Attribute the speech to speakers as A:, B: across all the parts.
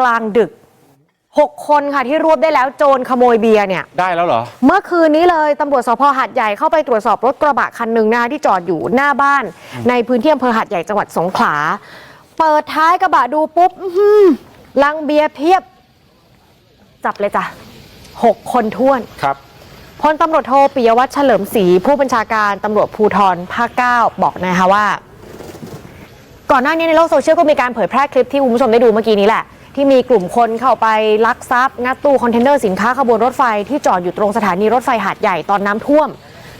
A: กลางดึก6คนค่ะที่รวบได้แล้วโจรขโมยเบียร์เนี่ย
B: ได้แล้วเหรอ
A: เมื่อคืนนี้เลยตำรวจสพหาดใหญ่เข้าไปตรวจสอบรถกระบะคันหนึ่งนะคะที่จอดอยู่หน้าบ้าน ในพื้นที่อำเภอหาดใหญ่จังหวัดสงขลา เปิดท้ายกระบะดูปุ๊บอื้อหือลังเบียร์เพียบ จับเลยจ้ะหกคนท้วน
B: ครับ
A: พลตำรวจโทปิยวัฒน์เฉลิมศรีผู้บัญชาการตำรวจภูธรภาคเก้าบอกนะคะว่า ก่อนหน้านี้ในโลกโซเชียลก็มีการเผยแพร่คลิปที่คุณผู้ชมได้ดูเมื่อกี้นี้แหละ ที่มีกลุ่มคนเข้าไปลักทรัพย์งัดตู้คอนเทนเนอร์สินค้าขบวนรถไฟที่จอดอยู่ตรงสถานีรถไฟหาดใหญ่ตอนน้ำท่วม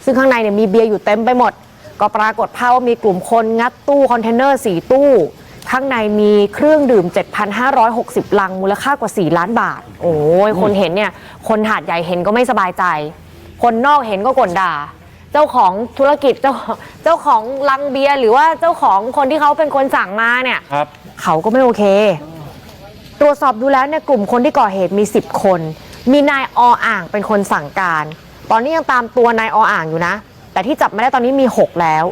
A: ซึ่งข้างในเนี่ยมีเบียร์อยู่เต็มไปหมด ก็ปรากฏภาพว่ามีกลุ่มคนงัดตู้คอนเทนเนอร์สี่ตู้ ข้างในมีเครื่องดื่ม 7,560 ลังมูลค่ากว่า 4 ล้านบาท โอ้ยคนเห็นเนี่ยคนหาดใหญ่เห็นก็ไม่สบายใจ คนนอกเห็นก็กลด่า เจ้าของธุรกิจเจ้าเจ้าของลังเบียร์หรือว่าเจ้าของคนที่เขาเป็นคนสั่งมาเนี่ย
B: ครับ
A: เขาก็ไม่โอเค ตรวจสอบดูแล้วเนี่ยกลุ่มคนที่ก่อเหตุมี 10 คน มีนายออ่างเป็นคนสั่งการ ตอนนี้ยังตามตัวนายออ่างอยู่นะ แต่ที่จับมาได้ตอนนี้มี 6 แล้ว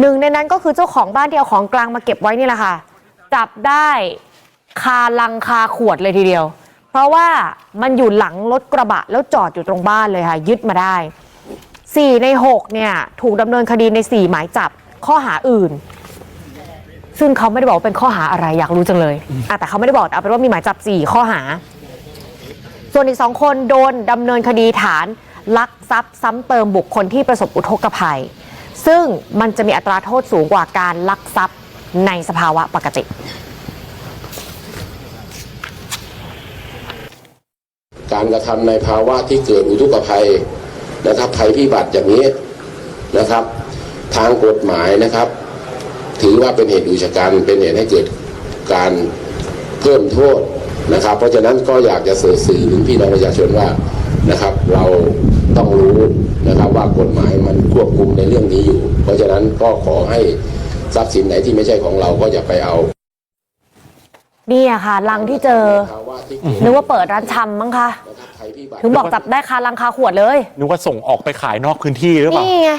A: หนึ่งในนั้นก็คือเจ้าของบ้านที่เอาของกลางมาเก็บไว้นี่แหละค่ะ จับได้คาลังคาขวดเลยทีเดียว เพราะว่ามันอยู่หลังรถกระบะแล้วจอดอยู่ตรงบ้านเลยค่ะ ยึดมาได้ 4 ใน 6 เนี่ย ถูกดำเนินคดีใน 4 หมายจับข้อหาอื่น ซึ่งเขาไม่ได้บอกว่าเป็นข้อหาอะไรอยากรู้จังเลยอะแต่เขาไม่ได้บอกแต่เอาเป็นว่ามีหมายจับ 4 ข้อหา ส่วนอีกสองคนโดนดำเนินคดีฐาน ลักทรัพย์ซ้ำเติมบุคคลที่ประสบอุทกภัย ซึ่งมันจะมีอัตราโทษสูงกว่าการลักทรัพย์ในสภาวะปกติ
C: การกระทำในภาวะที่เกิดอุทกภัย นะครับภัยพิบัติอย่างนี้นะครับ ทางกฎหมายนะครับ ถือว่าเป็นเหตุอุกชะกันเป็นเหตุให้เกิดการเพิ่มโทษนะครับ เพราะฉะนั้นก็อยากจะสื่อสื่อถึงพี่น้องประชาชนว่านะครับ เราต้องรู้นะครับว่ากฎหมายมันควบคุมในเรื่องนี้อยู่ เพราะฉะนั้นก็ขอให้ทรัพย์สินไหนที่ไม่ใช่ของเราก็อย่าไปเอา
A: นี่อะค่ะลังที่เจอ
C: ภาวะที่เกิด
A: นึกว่าเปิดร้านชำมั้งคะ
C: นะครับภัยพิบัติ
A: ถึงบอกจับได้คาลังคาขวดเลย
B: นึกว่าส่งออกไปขายนอกพื้นที่หรือเปล่า
A: นี่ไง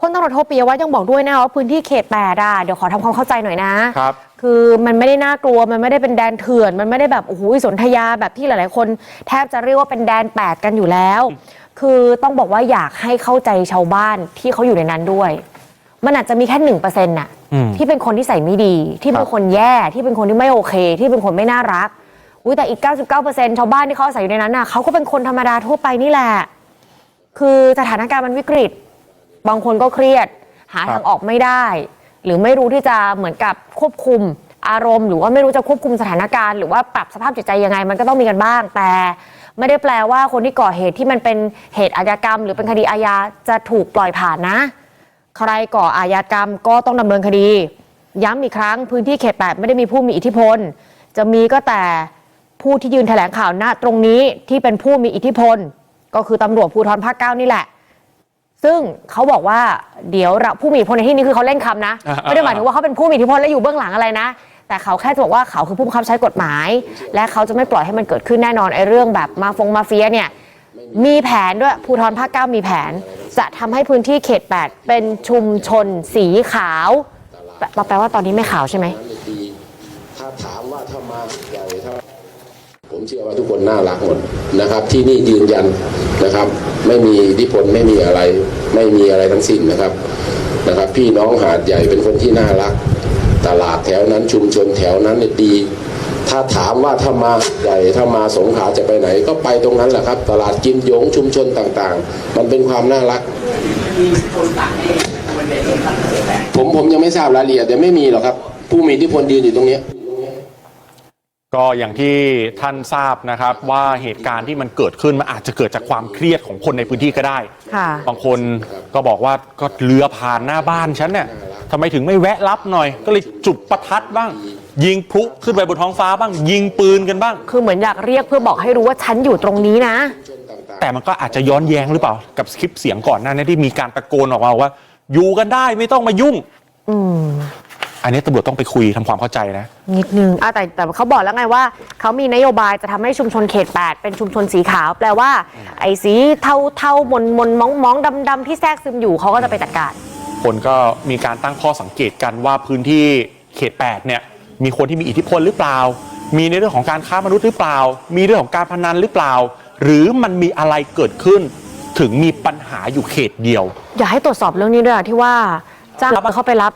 A: พลตำรวจโทปิยวัฒน์ยังบอกด้วยนะว่าพื้นที่เขตแปดอะเดี๋ยวขอทำความเข้าใจหน่อยนะ
B: ครับ
A: คือมันไม่ได้น่ากลัวมันไม่ได้เป็นแดนเถื่อน มันไม่ได้แบบโอ้โหสนธยาแบบที่หลาย ๆ คน แทบจะเรียกว่าเป็นแดนแปดกันอยู่แล้ว คือต้องบอกว่าอยากให้เข้าใจชาวบ้านที่เขาอยู่ในนั้นด้วย มันอาจจะมีแค่หนึ่งเปอร์เซ็นต์น่ะ
B: อืม
A: ที่เป็นคนที่ใส่ไม่ดี ที่เป็นคนแย่ที่เป็นคนที่ไม่โอเค ที่เป็นคนไม่น่ารักอุ้ยแต่อีก 99%ชาวบ้านที่เขาอาศัยอยู่ในนั้นน่ะเขาก็เป็นคนธรรมดาทั่วไปนี่แหละ คือสถานการณ์มันวิกฤต บางคนก็เครียด หาทางออกไม่ได้ หรือไม่รู้ที่จะเหมือนกับควบคุมอารมณ์ หรือว่าไม่รู้จะควบคุมสถานการณ์ หรือว่าปรับสภาพจิตใจยังไง มันก็ต้องมีกันบ้าง แต่ไม่ได้แปลว่าคนที่ก่อเหตุที่มันเป็นเหตุอาญากรรม หรือเป็นคดีอาญาจะถูกปล่อยผ่านนะ ใครก่ออาญากรรมก็ต้องดำเนินคดี ย้ำอีกครั้งพื้นที่เขตแปดไม่ได้มีผู้มีอิทธิพล จะมีก็แต่ผู้ที่ยืนแถลงข่าวณตรงนี้ที่เป็นผู้มีอิทธิพล ก็คือตำรวจภูธรภาคเก้านี่แหละ ซึ่งเขาบอกว่าเดี๋ยวเราผู้มีอิทธิพลในที่นี้คือเขาเล่นคำนะ
B: อ่า
A: ไม่ได้หมายถึงว่าเขาเป็นผู้มีอิทธิพลและอยู่เบื้องหลังอะไรนะ แต่เขาแค่จะบอกว่าเขาคือผู้บังคับใช้กฎหมาย และเขาจะไม่ปล่อยให้มันเกิดขึ้นแน่นอนไอ้เรื่องแบบมาฟงมาเฟียเนี่ยมีแผนด้วยภูธรภาคเก้ามีแผน จะทำให้พื้นที่เขต 8 เป็นชุมชนสีขาวแปลว่าตอนนี้ไม่ขาวใช่ไหม
C: นั้นดีถ้าถามว่าถ้ามาใหญ่ถ้าผมเชื่อว่าทุกคนน่ารักหมดนะครับ ที่นี่ยืนยันนะครับ ไม่มีอิทธิพลไม่มีอะไร ไม่มีอะไรทั้งสิ้นนะครับนะครับ พี่น้องหาดใหญ่เป็นคนที่น่ารัก ตลาดแถวนั้นชุมชนแถวนั้นเนี่ยดี ถ้าถามว่าถ้ามาใหญ่ถ้ามาสงขลาจะไปไหน ก็ไปตรงนั้นแหละครับ ตลาดกิมหยงชุมชนต่างๆ มันเป็นความน่ารัก ผมผมยังไม่ทราบรายละเอียดแต่ไม่มีหรอกครับ ผู้มีอิทธิพลยืนอยู่ตรงเนี้ย
B: ก็อย่างที่ท่านทราบนะครับว่าเหตุการณ์ที่มันเกิดขึ้นมันอาจจะเกิดจากความเครียดของคนในพื้นที่ก็ได้
A: ค่ะ
B: บางคนก็บอกว่าก็เรือผ่านหน้าบ้านฉันเนี่ยทำไมถึงไม่แวะรับหน่อย ก็เลยจุดประทัดบ้าง ยิงพลุขึ้นไปบนท้องฟ้าบ้าง ยิงปืนกันบ้าง
A: คือเหมือนอยากเรียกเพื่อบอกให้รู้ว่าฉันอยู่ตรงนี้นะ
B: แต่มันก็อาจจะย้อนแย้งหรือเปล่า กับคลิปเสียงก่อนหน้านี้ที่มีการตะโกนออกมาว่า อยู่กันได้ไม่ต้องมายุ่ง
A: อืม
B: อันนี้ตำรวจต้องไปคุยทำความเข้าใจนะ
A: นิดนึงอะแต่แต่เขาบอกแล้วไงว่า เขามีนโยบายจะทำให้ชุมชนเขต 8 เป็นชุมชนสีขาว แปลว่า ไอ้สีเทาเทามนมนมองมองดำดำที่แทรกซึมอยู่เขาก็จะไปจัดการ
B: คนก็มีการตั้งข้อสังเกตกันว่าพื้นที่เขต 8 เนี่ย มีคนที่มีอิทธิพลหรือเปล่า มีในเรื่องของการค้ามนุษย์หรือเปล่า มีเรื่องของการพนันหรือเปล่า หรือมันมีอะไรเกิดขึ้น ถึงมีปัญหาอยู่เขตเดียว
A: อยากให้ตรวจสอบเรื่องนี้ด้วยอะที่ว่าจ้างเขาไปรับ